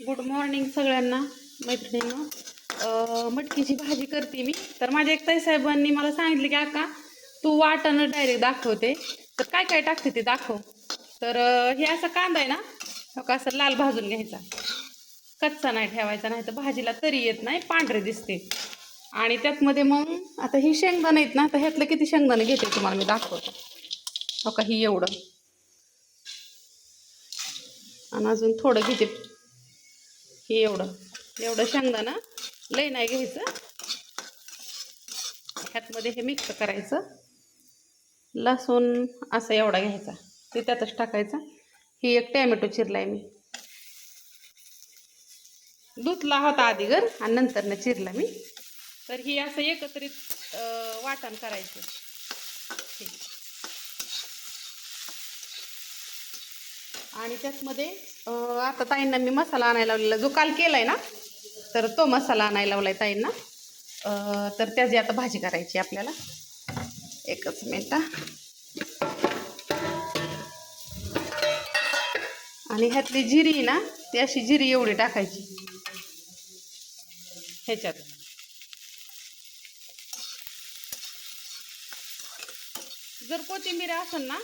Good morning सगळ्यांना मैत्रिणींना. मटकीची भाजी करते मी. तर माझ्या एक ताई साहेबांनी मला सांगितलं की आका तू वाटणं डायरेक्ट दाखवते. तर काय काय टाकते ते दाखव. तर हे असा कांदा आहे ना हो का असं लाल भाजून घ्यायचा. कच्चा नाही ठेवायचा नाही तर भाजीला तरी येत नाही पांढरे दिसते. आणि त्यातमध्ये मग आता ही शेंगदाणं आहेत ना तर ह्यातलं किती शेंगदाणं घेते तुम्हाला मी दाखवतो. हो का ही एवढं. आणि अजून थोडं घेते. हे एवढं. एवढं शेंगदाणा लय नाही घ्यायचं. ह्यातमध्ये हे मिक्स करायचं. लसूण असं एवढा घ्यायचा. ते त्यातच टाकायचा. ही एक टॅमॅटो चिरलाय मी. धुतला होता आधी घर आणि नंतरनं चिरला मी. तर ही असं एकत्रित वाटण करायचं. आणि त्यातमध्ये आता ताईंना मी मसाला आणायला लावलेला. जो काल केलाय ना तर तो मसाला आणायला लावलाय ताईंना. तर त्याची आता भाजी करायची आपल्याला. एकच मिनटा आणि ह्यातली जिरी आहे ना ती अशी जिरी एवढी टाकायची. ह्याच्यात. जर कोथिंबीर असेल ना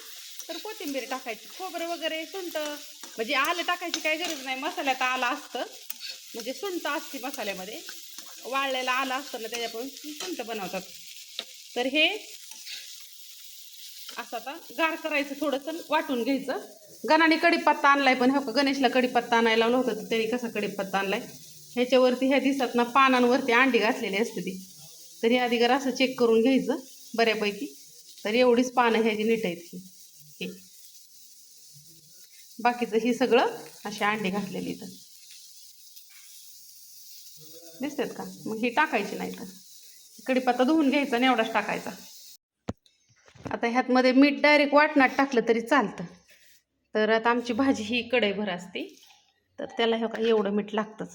तर कोथिंबीर टाकायची. खोबरं वगैरे सुंट म्हणजे आलं टाकायची काही गरज नाही. मसाल्यात आलं असतं. म्हणजे सुंट असते मसाल्यामध्ये. वाळलेलं आलं असतं ना त्याच्यापासून सुंट बनवतात. तर हे असं आता गार करायचं थोडंसं वाटून घ्यायचं. गणाने कडीपत्ता आणलाय पण हो का? गणेशला कडीपत्ता आणायला लावलं होतं तर त्यांनी कसा कडीपत्ता आणलाय? ह्याच्यावरती ह्या दिसतात ना पानांवरती अंडी घातलेली असते ती. तर हे आधी असं चेक करून घ्यायचं बऱ्यापैकी. तर एवढीच पानं ह्याची नीट आहेत. ही हे. बाकीचं ही सगळं अशी अंडी घातलेली इथं. दिसतात का? मग ही टाकायची नाही तर. कडीपत्ता धुवून घ्यायचा आणि एवढाच टाकायचा. आता ह्यातमध्ये मीठ डायरेक्ट वाटणात टाकलं तरी चालतं. तर आता आमची भाजी ही कढईभर असते. तर त्याला हे का एवढं मीठ लागतंच.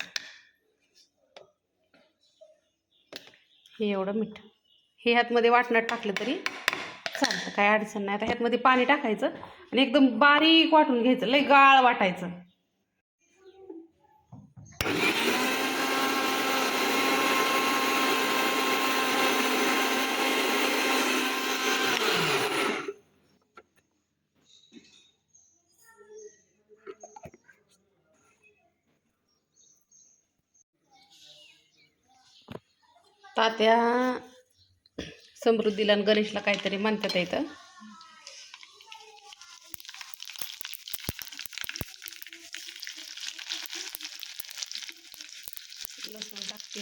हे एवढं मीठ. हे ह्यातमध्ये वाटणात टाकलं तरी चालतं काय अडचण नाही. आता ह्यातमध्ये पाणी टाकायचं आणि एकदम बारीक वाटून घ्यायचं. लय गाळ वाटायचं. तात्या समृद्धीला आणि गणेशला काहीतरी म्हणतात इथं. लसूण टाकते.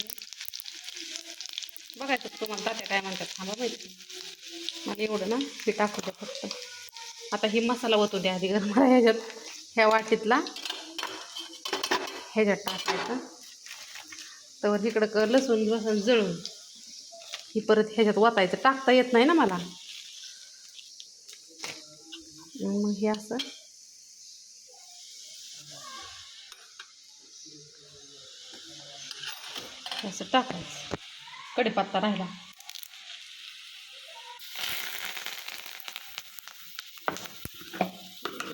बघायचं तुम्हाला तात्या काय म्हणतात थांबा माहिती मला एवढं ना हे टाकू द्या फक्त. आता ही मसाला ओतू द्या आधी गरम मला ह्याच्यात ह्या वाटीतला ह्याच्यात टाकायचं. तर इकडं लसूण लसूण जळून. ही परत ह्याच्यात वाचायचं टाकता येत नाही ना मला. मग हे असं. असं टाकायचं. कडेपत्ता राहिला.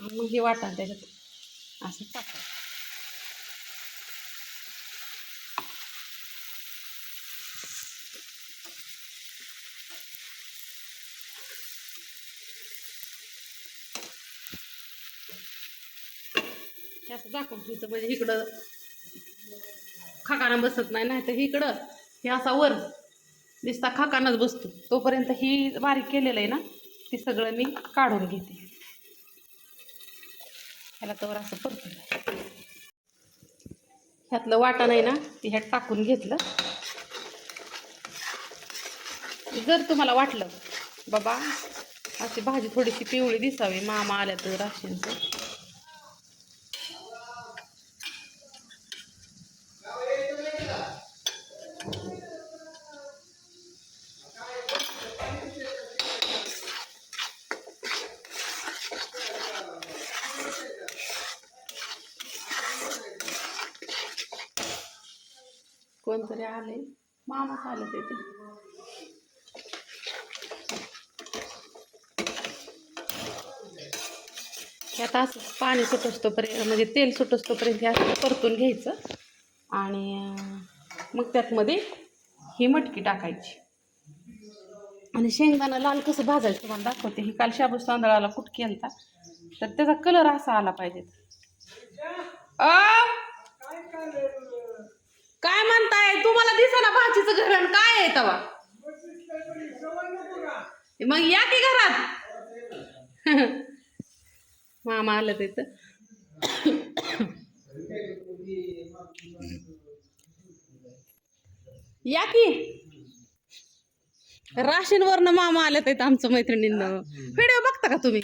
मग हे वाटा त्याच्यात. असं टाकायचं. हे असं दाखवून ठेवायचं म्हणजे इकडं खाकाना बसत नाही नाही तर इकडं हे असा वर दिसता खाकानच बसतो. तोपर्यंत ही बारीक केलेलं आहे ना ते सगळं मी काढून घेते. ह्याला तर असं परतलं ह्यातलं वाटण आहे ना ते ह्यात टाकून घेतलं. जर तुम्हाला वाटलं बाबा अशी भाजी थोडीशी पिवळी दिसावी मामा आल्या तर राशींचं. कोणतरी आले मामाच आलं ते. आता असं पाणी सुटोस्तोपर्यंत म्हणजे तेल सुटोस्तोपर्यंत हे असं परतून घ्यायचं. आणि मग त्यातमध्ये ही मटकी टाकायची. आणि शेंगदाणा लाल कसं भाजायचं तुम्हाला दाखवते. ही काल शाबूस तांदळाला कुट केलता तर त्याचा कलर असा आला पाहिजे. काय म्हणताय? तुम्हाला दिसेना भाजीचं घरण काय आहे तवा? मग या की घरात? मामा आलं तिथं या की? राशींवरनं मामा आले तर आमचं मैत्रिणींना. व्हिडिओ बघता का तुम्ही?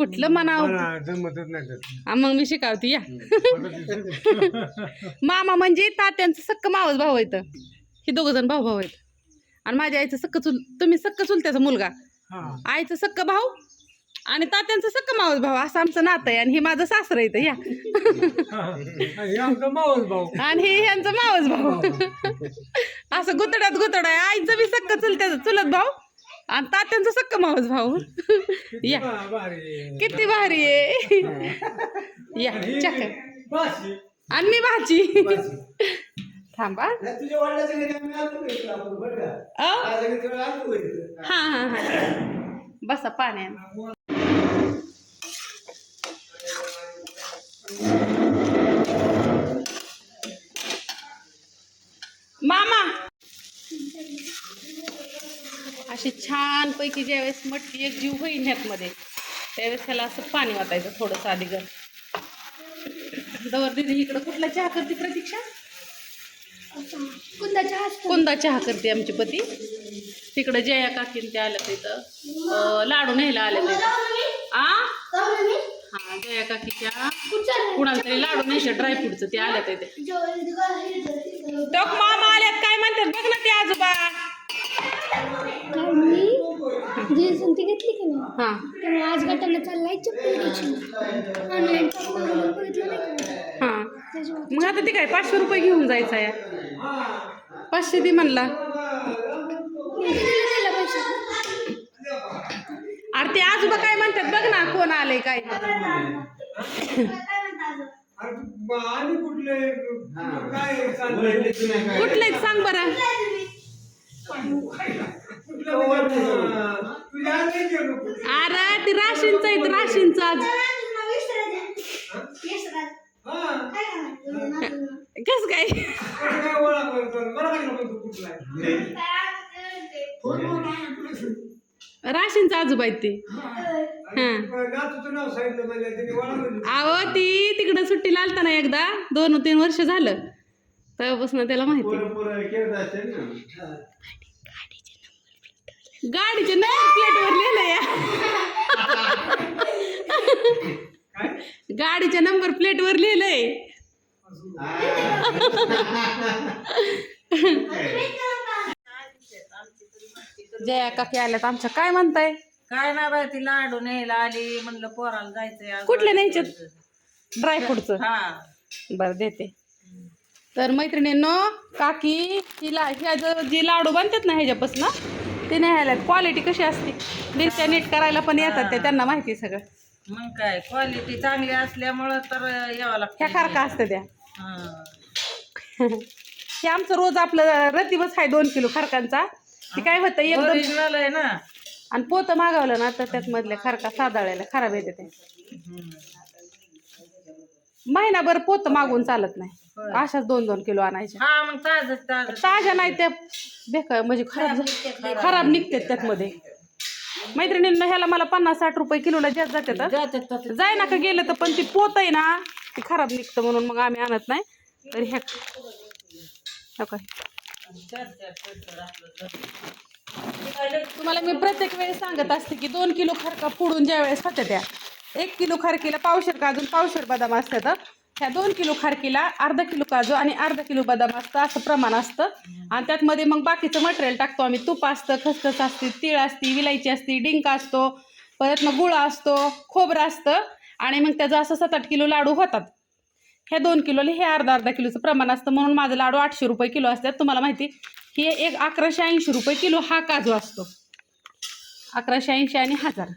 कुठलं म्हणावं? जमतच नाही तर. हा, मग मी शिकावती या. मामा म्हणजे तात्यांचं सक्क मावस भाऊ आहेत. हे दोघ जण भाऊ भाऊ आहेत. आणि माझ्या आईचं सक्क चुल तुम्ही सक्क चुलत्याचा मुलगा. हा. आईचं सक्क भाऊ आणि तात्यांचं सक्क मावस भाऊ. असं आमचं नातं आहे आणि हे माझं सासरं येतं या. हे आमचा मावस भाऊ. आणि हे ह्यांचं मावस भाऊ. असं गुतड्यात गुतड आहे. आईचं बी सक्क चुलत्याचं चुलत भाऊ. आणि तात्यांचं सक्क मावस भाऊ. या. हा. किती भारी आहे. या चक. आणि मी भाजी. थांबा. तुझ्या वडिलाच्या घरी आम्ही आलतो का इकडं आपण, बरं का? अ आज आम्ही तेव्हा आलतो का इकडं? हा हा हा बसा पाण्यात मामा अशी छान पैकी ज्यावेळेस मटकी एक जीव होईल ह्यातमध्ये त्यावेळेस त्याला असं पाणी वाटायचं थोडंसं आधी गर दवर दिदी इकडं कुठला चहा करते प्रतीक्षा? कोणता चहा करते आमचे पती. तिकडं जया काकीन ते आलं तिथं. लाडू न्यायला आले तिथं. आ? हा जया काकीच्या कुणाला तरी लाडू न्यायचे ड्रायफ्रूटचं ते आलं तिथे. टोक मामा आल्यात काय म्हणतात? बघ ना ते आजोबा. जी संती घेतली की नाही? हा. तेव्हा आज गटाला चाललाय चप्पल घ्यायची. ऑनलाईन बघितलं नाही का? हा. मग आता ते काय पाचशे रुपये घेऊन जायचं या पाचशे दे म्हणला. अरे ते आजोबा काय म्हणतात बघ ना कोण आलंय काय. कुठले सांग बरं. अरे ते राशींचं आहेत राशींचं आज. हा. कस काय कसं काय? ओळख करतो? मला काय नको तू कुठला आहे. राशींचं आजोबा आहेत ते. म्हणजे. अहो ती तिकडं सुट्टीला आलता ना एकदा दोन तीन वर्ष झालं. तेव्हापासून त्याला माहिती. गाडीच्या नंबर प्लेटवर लिहिलं या गाडीच्या नंबर प्लेटवर लिहिलंय. जया काकी आल्यात आमच्या. काय म्हणताय? काय नाही बाय ती लाडू न्यायला आली. म्हणलं पोराला जायचंय आज. कुठले न्यायचे ड्रायफ्रूटचं हा. बरं देते. तर मैत्रिणींनो काकी हिला ह्या जो जी लाडू बनतात ना ह्याच्यापासून ते न्यायला क्वालिटी कशी असते? मिरच्या नीट करायला पण येतात ते त्यांना माहिती आहे सगळं. मग काय क्वालिटी चांगली असल्यामुळं तर यावं ह्या लागतं खारका असतं त्या. हा. हे आमचं रोज आपलं रतीबच आहे दोन किलो खारकांचा. ते काय होतं एकदम ओरिजिनल आहे ना. आणि पोतं मागवलं ना तर त्यात मधले खारका साधाळायला खराब येते ते. हम्म. महिनाभर पोत मागून चालत नाही. होय. अशाच दोन दोन किलो आणायच्या हा मग ताज ताज. ताज्या नाही त्या बेकार म्हणजे खराब झा- खराब निघतात त्यातमध्ये. मैत्रिणींना ह्याला मला पन्नास साठ रुपये किलोला जास्त जातात. जाय ना का गेलं तर पण ती पोत आहे ना ती खराब निघतं म्हणून मग आम्ही आणत नाही. तर ह्या हो काय. तुम्हाला मी प्रत्येक वेळेस सांगत असते की दोन किलो खरका फोडून ज्या वेळेस होत्या त्या. एक किलो खारकीला पावशेर काजून पावशेर बदाम असतात ह्या दोन किलो खारकीला अर्धा किलो काजू आणि अर्धा किलो बदाम असतं असं प्रमाण असतं. आणि त्यातमध्ये मग बाकीचं मटेरियल टाकतो आम्ही. तूप असतं खसखस असते तीळ असते विलायची असते डिंक असतो परत मग गुळ असतो खोबरं असतं आणि मग त्याचं असं सात आठ किलो लाडू होतात. ह्या दोन किलोला हे अर्धा अर्धा किलोचं प्रमाण असतं. म्हणून माझं लाडू आठशे रुपये किलो असतात. तुम्हाला माहिती हे एक अकराशे ऐंशी रुपये किलो हा काजू असतो. अकराशे ऐंशी आणि हजार.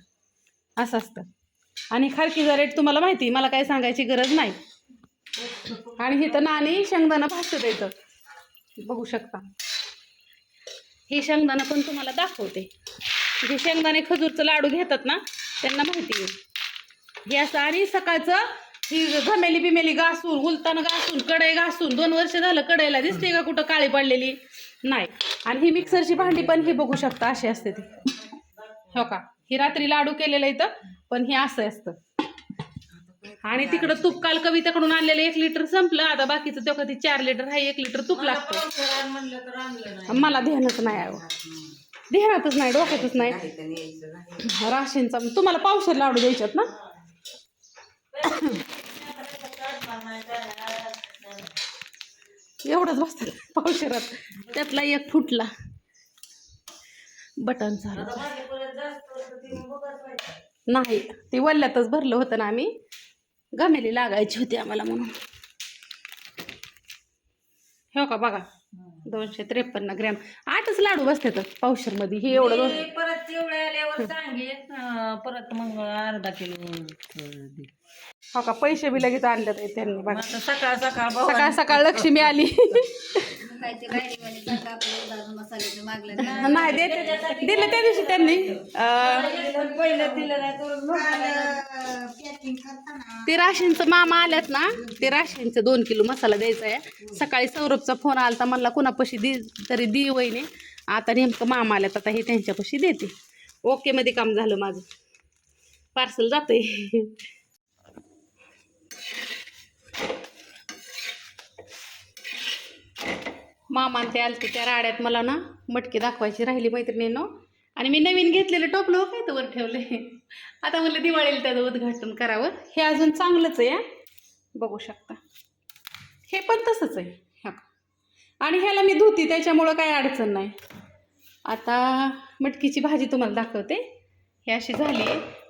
असं असतं. आणि खारकीचा रेट तुम्हाला माहिती मला काही सांगायची गरज नाही. आणि इथं नाणी शेंगदाणा भाजतं येतं बघू शकता. हे शेंगदाणा पण तुम्हाला दाखवते. जे शेंगदाणे खजूरचं लाडू घेतात ना त्यांना माहिती आहे. हे असं आणि सकाळचं ही घमेली बिमेली घासून उलताना घासून कढई घासून दोन वर्ष झालं कढईला दिसते का कुठं काळी पडलेली? नाही. आणि ही मिक्सरची भांडी पण हे बघू शकता अशी असते ती. हो का? ही रात्री लाडू केलेलं इथं पण हे असं असतं. आणि तिकडं तूप काल कविताकडून आणलेलं एक लिटर संपलं. आता बाकीचं तेव्हा ती चार लिटर आहे एक लिटर तूप लागतं. पावसाळा आण म्हणलं तर आणलं नाही. मला ध्यानच नाही आहे ध्यानातच नाही डोक्यातच नाही. राशींचा तुम्हाला पावसात लाडू द्यायच्यात ना? एवढंच बसतात पावशेरात त्यातला एक फुटला. बटन झालं. भाजी परत जास्त होतं ती मग बघत पाहिजे. नाही ती वल्ल्यातच भरलं होतं ना आम्ही. गमेली लागायची होती आम्हाला म्हणून हो का बघा दोनशे त्रेपन्न ग्रॅम आठच लाडू बसतात पावशेरमध्ये हे एवढं दोन ते परत एवढ्या आल्यावर चांगली परत मग अर्धा किलो दे. हो का? पैसे बी लगेच आणले त्यांनी बघा. आता सकाळ सकाळ भाऊ सकाळ सकाळ लक्ष्मी आली. काय ते गाडीवाले सांगा आपलं उदाहरण मसाल्याचं मागलं नाही देते दिलं त्या दिवशी त्यांनी. अं, पहिलं दिलं नाही तर पॅकिंग करताना. ते राशींचं मामा आल्यात ना ते राशींचं दोन किलो मसाला द्यायचा आहे. सकाळी सौरभचा फोन आला तर म्हणला कुणापाशी दे तरी दी वहिने. आता नेमकं मामा आल्यात आता हे त्यांच्यापाशी देते. ओके मध्ये काम झालं माझं. पार्सल जातंय. मामान ते आलते त्या राड्यात मला ना मटकी दाखवायची राहिली मैत्रिणीनं. आणि मी नवीन घेतलेलं टोपलं हो काय तर वर ठेवले आता म्हणलं दिवाळीला त्याचं उद्घाटन करावं. हे अजून चांगलंच आहे बघू शकता. हे पण तसंच आहे ह्या आणि ह्याला मी धुती त्याच्यामुळं काही अडचण नाही. आता मटकीची भाजी तुम्हाला दाखवते. हे अशी झाली.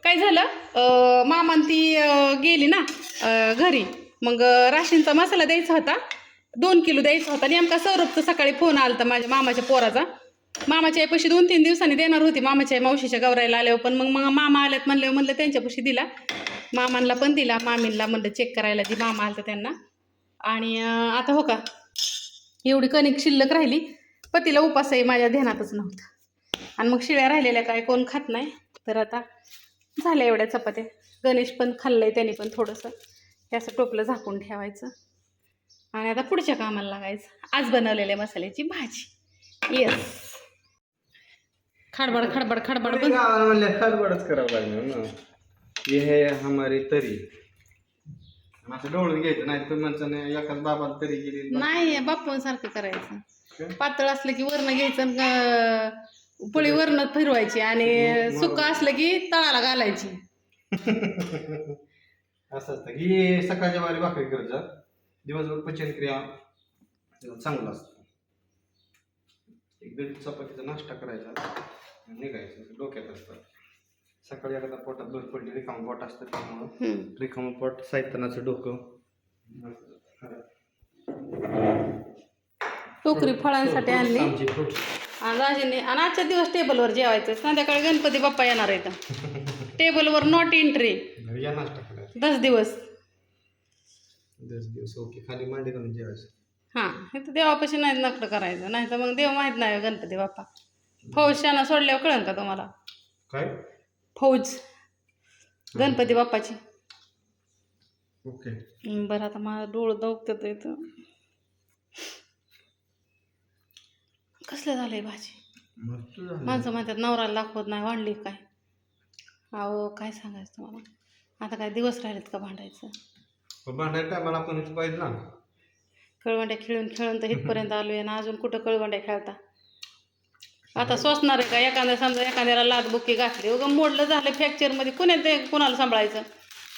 काय झालं? मामान ती गेली ना घरी. मग राशींचा मसाला द्यायचा होता. दोन किलो द्यायचा होता. नेमका सौरभचा सकाळी फोन आला होता माझ्या मामाच्या पोराचा. मामाच्या आईपाशी दोन तीन दिवसांनी देणार होती. मामाच्या आई मावशीच्या गौरायला आल्यावर पण मग मग मामा आल्यात म्हणल्यावर म्हणलं त्यांच्यापाशी दिला. मामांना पण दिला. मामींना म्हणलं चेक करायला ती मामा आलता त्यांना. आणि आता हो का? एवढी कणिक शिल्लक राहिली. पतीला उपासही माझ्या ध्यानातच नव्हतं. आणि मग शिळ्या राहिलेल्या काय कोण खात नाही. तर आता झाल्या एवढ्या चपात्या. गणेश पण खाल्लंय त्याने पण थोडंसं. हे असं टोपलं झाकून ठेवायचं. आणि आता पुढच्या कामाला लागायचं. आज बनवलेल्या मसाल्याची भाजी. येस खडबड खडबड खडबड म्हणलं खडबडच करावं लागलं ना हे है हमारी तरी. डोळून घ्यायचं नाही तर म्हणचं नाही एकाच बाबाला तरी गेली. नाही बाप्पांसारखं करायचं. पातळ असलं की वरण घ्यायचं पोळी वरण फिरवायची आणि सुक असलं की तळाला घालायची. असं असतं. ही सकाळच्या वारी भाकरी करत जा. दिवसभर पचनक्रिया चांगलं असतं. एक दीड चपातीचा नाश्ता करायचा निघायचं. डोक्यात असतं. सकाळी एकदा पोटात दोन पडली रिकामं पोट असतं त्यामुळं. रिकामं पोट साहित्यानाचं डोकं. टोकरी फळांसाठी आणली. आणि राजेने आणि आजच्या दिवस टेबलवर जेवायचं. संध्याकाळी गणपती बाप्पा येणार आहेत. टेबलवर नॉट एंट्री दस दिवस. दस दिवस. ओके खाली मांडी घालून जेवायचं. हां हे तर देवापाशी नाही नकलं करायचं. नाही तर मग देव माहीत नाही गणपती बाप्पा. फौज शाना सोडल्यावर कळन का तुम्हाला? काय? फौज. गणपती बाप्पाची. ओके. हं, बरं आता मला डोळं दौकतात इथं. कसलं झालंय भाजी? झालं माणसं म्हणतात नवऱ्याला दाखवत नाही वाढली काय? अहो काय सांगायचं तुम्हाला? आता काय दिवस राहिलेत का भांडायचं? पण भांडायला टायमाला आपण इथं पाहिजे ना. कळवंड्या खेळून खेळून तर इथपर्यंत आलोय ना. अजून कुठं कळवंड्या खेळता? आता सोसणार आहे का? एखाद्या समजा एखाद्याला लाद बुक्की घातली. उगं मोडलं झालं फ्रॅक्चरमध्ये कुण्या ते कुणाला सांभाळायचं?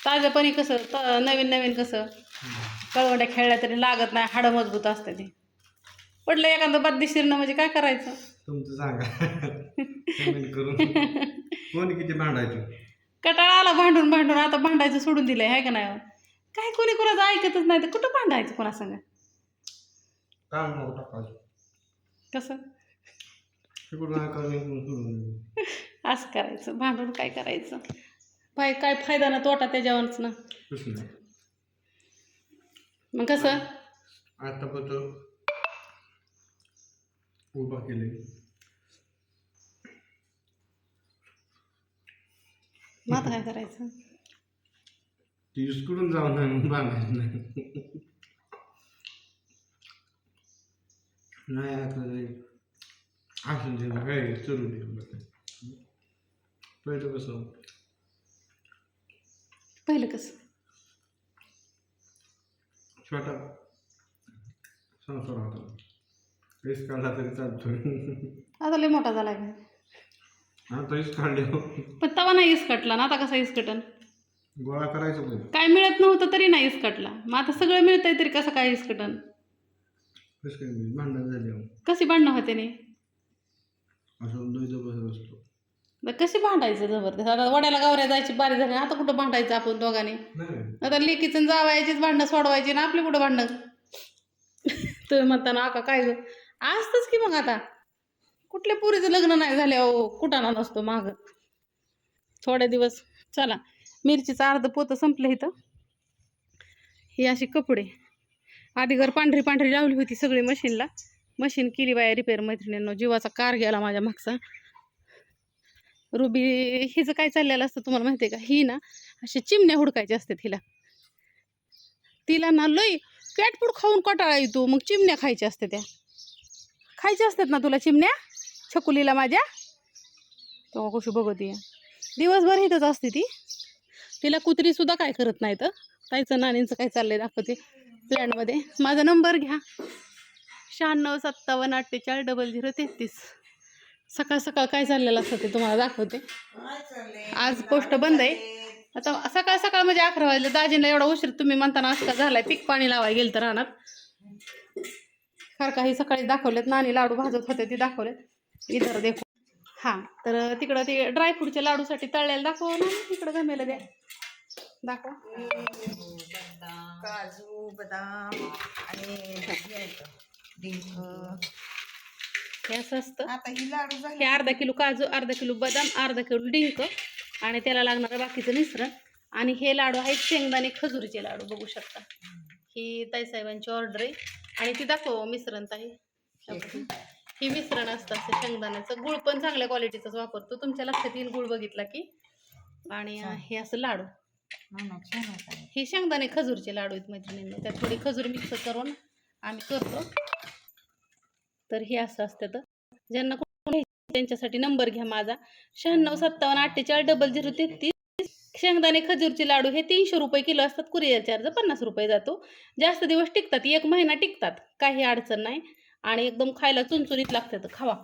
ताजंपणी कसं? त नवीन नवीन कसं? कळवंड्या खेळल्या तरी लागत नाही. हाडं मजबूत असते ते. पडलं एखादं बद्दिशीरनं म्हणजे काय करायचं? तुमचं सांगा. करून. कोणी किती भांडायचं? कटाळा आला भांडून भांडून. आता भांडायचं सोडून दिलंय आहे का नाही? काय कोणी कोणाचं ऐकतच नाही तर कुठं भांडायचं कोणा सांगा काम नको टाकायचं कसं? तिकडून ऐकायला इकडून सोडून द्यायचं. असं करायचं भांडून काय करायचं? पाय काय फायदा ना तोटा त्याच्यावरच ना? मग कसं? आतापर्यंत उभा केले मग आता काय करायचं? ती कुठून जाऊन नाही बांधायचं नाही. नाही आता ते असं ते काय चलू दे पहिलं कसं पहिलं कसं? छोटा संसार होता. वीस काढला तरी चालतोय. आता लय मोठा झाला का आता काढले. पण तवा नाही इसकटला ना आता कसा इसकटन गोळा करायचं काय मिळत नव्हतं तरी नाही इसकटला. मग आता सगळं मिळतंय तरी कसं काय इसकटन? कसं काय होईल? भांडण झाले कशी भांडणं होते नाही असं लय जबरदस्त असतो. तर कशी भांडायचं जबरदस्त? आता वड्याला गावऱ्या जायची बारी झाली आता कुठं भांडायचं आपण दोघांनी? नाही. आता लेकीचं जावायचीच भांडणं सोडवायची ना आपली कुठं भांडणं? तुम्ही म्हणता ना आका काय ग? असतंच की मग आता. कुठल्या पुरीचं लग्न नाही झाले अहो कुटाणा नसतो माग. थोडे दिवस चला. मिरचीचं अर्ध पोतं संपलं इथं. ही असे कपडे. आधी घर पांढरी पांढरी लावली होती सगळी मशीनला. मशीन केली बाया रिपेअर मैत्रिणींना. जीवाचा कार गेला माझ्या मागचा. रुबी हिचं काय चाललेलं असतं तुम्हाला माहिती आहे का? ही ना अशा चिमण्या हुडकायच्या असतात हिला. तिला ना लई कॅटफूड खाऊन कटाळा येतो. मग चिमण्या खायच्या असते त्या. खायच्या असतात ना तुला चिमण्या? छकुलीला माझ्या? तो कशी बघते दिवसभर इथंच असते ती. तिला कुत्री सुद्धा काय करत नाही तर ताईचं नानींचं काय चाललंय दाखवते प्लॅनमध्ये. माझा नंबर घ्या. शहाण्णव सत्तावन्न अठ्ठेचाळीस डबल झिरो तेहतीस. सकाळ सकाळ काय चाललेलं असतं ते तुम्हाला दाखवते. आज पोस्ट बंद आहे. आता सकाळ सकाळ म्हणजे अकरा वाजले. दाजींना एवढा उशीर तुम्ही म्हणताना असं का झालाय पीक पाणी लावायला गेलं तर राहणार खर काही सकाळी दाखवलेत. नाणी लाडू भाजत होते ते दाखवलेत. इतर देखो. हां तर तिकडं ते ड्रायफ्रूटच्या लाडूसाठी तळलेलं दाखव ना तिकडं गमेला द्या. दाखव. काजू बदाम आणि हे डिंक. हे असं असतं. आता ही लाडू झाले. हे अर्धा किलो काजू अर्धा किलो बदाम अर्धा किलो डिंक आणि त्याला लागणारं बाकीचं मिश्रण. आणि हे लाडू आहेत शेंगदाणे खजुरीचे लाडू बघू शकता. ही ताईसाहेबांची ऑर्डर आहे. आणि ती दाखव मिश्रण ताई. ही मिश्रण असतं असं शेंगदाण्याचं. गुळ पण चांगल्या क्वालिटीचाच वापरतो. तुमच्या लक्षात येईल गुळ बघितला की. आणि हे असं लाडू. हे शेंगदाणे खजूरचे लाडू आहेत मैत्रिणींना. त्यात थोडी खजूर मिक्स करून आम्ही करतो. तर हे असं असतं तर. ज्यांना कोण त्यांच्यासाठी नंबर घ्या माझा. शहाण्णव सत्तावन्न अठ्ठेचाळीस डबल झिरो तेहतीस. शेंगदाणे खजूरचे लाडू हे तीनशे रुपये किलो असतात. कुरिअर चार्ज पन्नास रुपये जातो. जास्त दिवस टिकतात. एक महिना टिकतात. काही अडचण नाही. आणि एकदम खायला चुनचुनीत तर खावा.